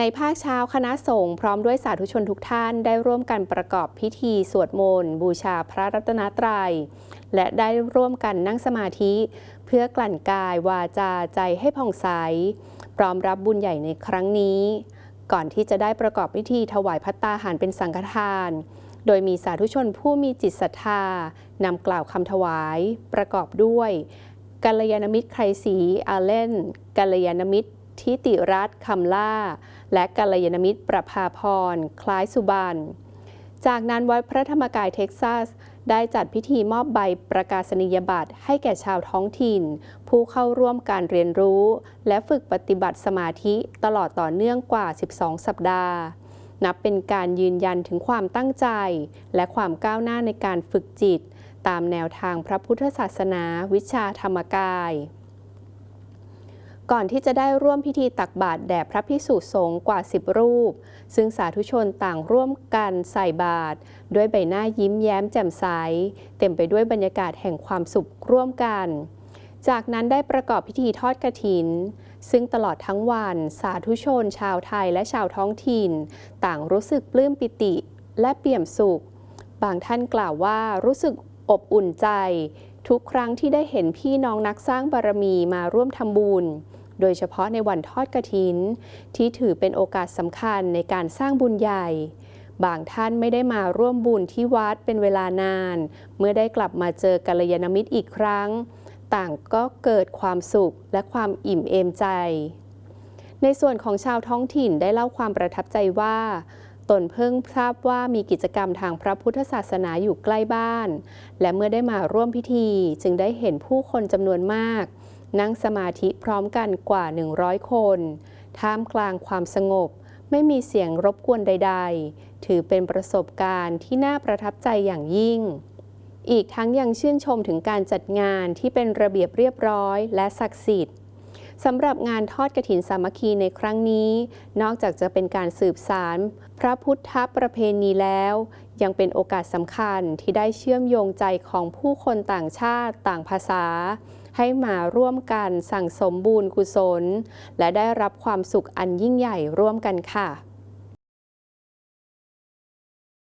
ในภาคเช้าคณะสงฆ์พร้อมด้วยสาธุชนทุกท่านได้ร่วมกันประกอบพิธีสวดมนต์บูชาพระรัตนตรัย และได้ร่วมกันนั่งสมาธิ เพื่อกลั่นกายวาจาใจให้ผ่องใส พร้อมรับบุญใหญ่ในครั้งนี้ ก่อนที่จะได้ประกอบพิธีถวายพัตตาหารเป็นสังฆทาน โดยมีสาธุชนผู้มีจิตศรัทธานำกล่าวคำถวาย ประกอบด้วยกัลยาณมิตรไครศรีอาเล่นกัลยาณมิตร ทิติรัตน์คำล่า และกัลยาณมิตรประภาพร คล้ายสุบันจากนั้นวัดพระธรรมกายเท็กซัส ได้จัดพิธีมอบใบประกาศนียบัตรให้แก่ชาวท้องถิ่น ผู้เข้าร่วมการเรียนรู้ และฝึกปฏิบัติสมาธิตลอดต่อเนื่องกว่า 12 สัปดาห์ นับเป็นการยืนยันถึงความตั้งใจ และความก้าวหน้าในการฝึกจิต ตามแนวทางพระพุทธศาสนาวิชาธรรมกาย ก่อนที่จะได้ร่วมพิธีตักบาตรแด่พระภิกษุสงฆ์กว่า 10 รูป ซึ่งสาธุชนต่างร่วมกันใส่บาตรด้วยใบหน้ายิ้มแย้มแจ่มใส เต็มไปด้วยบรรยากาศแห่งความสุขร่วมกัน จากนั้นได้ประกอบพิธีทอดกระถิน ซึ่งตลอดทั้งวันสาธุชน ชาวไทยและชาวท้องถิ่น ต่างรู้สึกปลื้มปิติและเปี่ยมสุข บางท่านกล่าวว่ารู้สึกอบอุ่นใจ ทุกครั้งที่ได้เห็นพี่น้องนักสร้างบารมีมาร่วมทำบุญ โดยเฉพาะในวันทอดกระถิน ที่ถือเป็นโอกาสสำคัญในการสร้างบุญใหญ่ บางท่านไม่ได้มาร่วมบุญที่วัดเป็นเวลานาน เมื่อได้กลับมาเจอกัลยาณมิตรอีกครั้ง ต่างก็เกิดความสุขและความอิ่มเอมใจ ในส่วนของชาวท้องถิ่นได้เล่าความประทับใจว่าตนเพิ่งทราบว่ามีกิจกรรมทางพระพุทธศาสนาอยู่ใกล้บ้าน และเมื่อได้มาร่วมพิธีจึงได้เห็นผู้คนจำนวนมาก นั่งสมาธิพร้อมกันกว่า 100 คน ท่ามกลางความสงบ ไม่มีเสียงรบกวนใด ๆ ถือเป็นประสบการณ์ที่น่าประทับใจอย่างยิ่ง อีกทั้งยังชื่นชมถึงการจัดงานที่เป็นระเบียบเรียบร้อยและศักดิ์สิทธิ์สำหรับงานทอดกระถินสามัคคีในครั้งนี้ นอกจากจะเป็นการสืบสาร พระพุทธประเพณีแล้ว ยังเป็นโอกาสสำคัญที่ได้เชื่อมโยงใจของผู้คนต่างชาติต่างภาษา ให้มาร่วมกันสั่งสมบูรณ์กุศล และได้รับความสุขอันยิ่งใหญ่ร่วมกันค่ะ